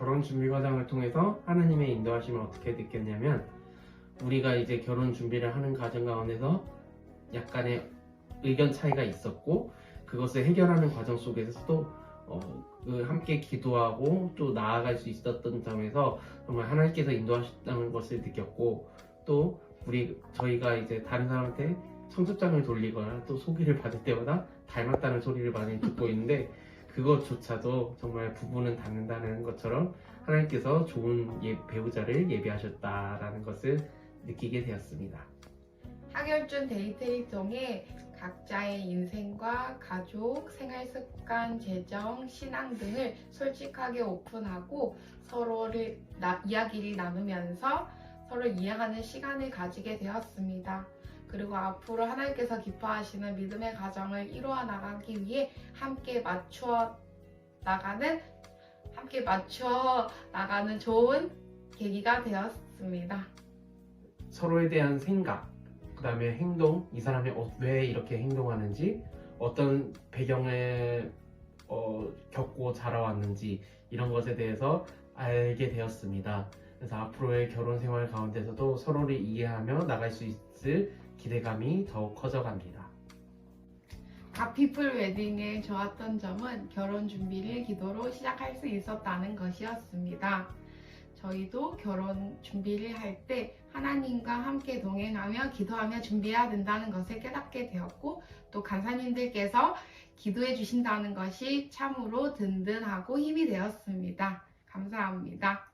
결혼 준비 과정을 통해서 하나님의 인도하심을 어떻게 느꼈냐면 우리가 이제 결혼 준비를 하는 과정 가운데서 약간의 의견 차이가 있었고 그것을 해결하는 과정 속에서도 어, 그 함께 기도하고 또 나아갈 수 있었던 점에서 정말 하나님께서 인도하셨다는 것을 느꼈고 또 우리 저희가 이제 다른 사람한테 청첩장을 돌리거나 또 소개를 받을 때마다 닮았다는 소리를 많이 듣고 있는데 그것조차도 정말 부부는 닮는다는 것처럼 하나님께서 좋은 예- 배우자를 예비하셨다라는 것을 느끼게 되었습니다. 하결준 데이트를 통해 각자의 인생과 가족, 생활 습관, 재정, 신앙 등을 솔직하게 오픈하고 서로를 나- 이야기를 나누면서 서로 이해하는 시간을 가지게 되었습니다. 그리고 앞으로 하나님께서 기뻐하시는 믿음의 가정을 이루어 나가기 위해 함께 맞추어 나가는 함께 맞추어 나가는 좋은 계기가 되었습니다. 서로에 대한 생각, 그 다음에 행동, 이 사람이 어- 왜 이렇게 행동하는지, 어떤 배경을 어, 겪고 자라왔는지 이런 것에 대해서 알게 되었습니다. 그래서 앞으로의 결혼 생활 가운데서도 서로를 이해하며 나갈 수 있을 기대감이 더욱 커져갑니다. 가피플 웨딩의 좋았던 점은 결혼 준비를 기도로 시작할 수 있었다는 것이었습니다. 저희도 결혼 준비를 할 때 하나님과 함께 동행하며 기도하며 준비해야 된다는 것을 깨닫게 되었고 또 간사님들께서 기도해 주신다는 것이 참으로 든든하고 힘이 되었습니다. 감사합니다.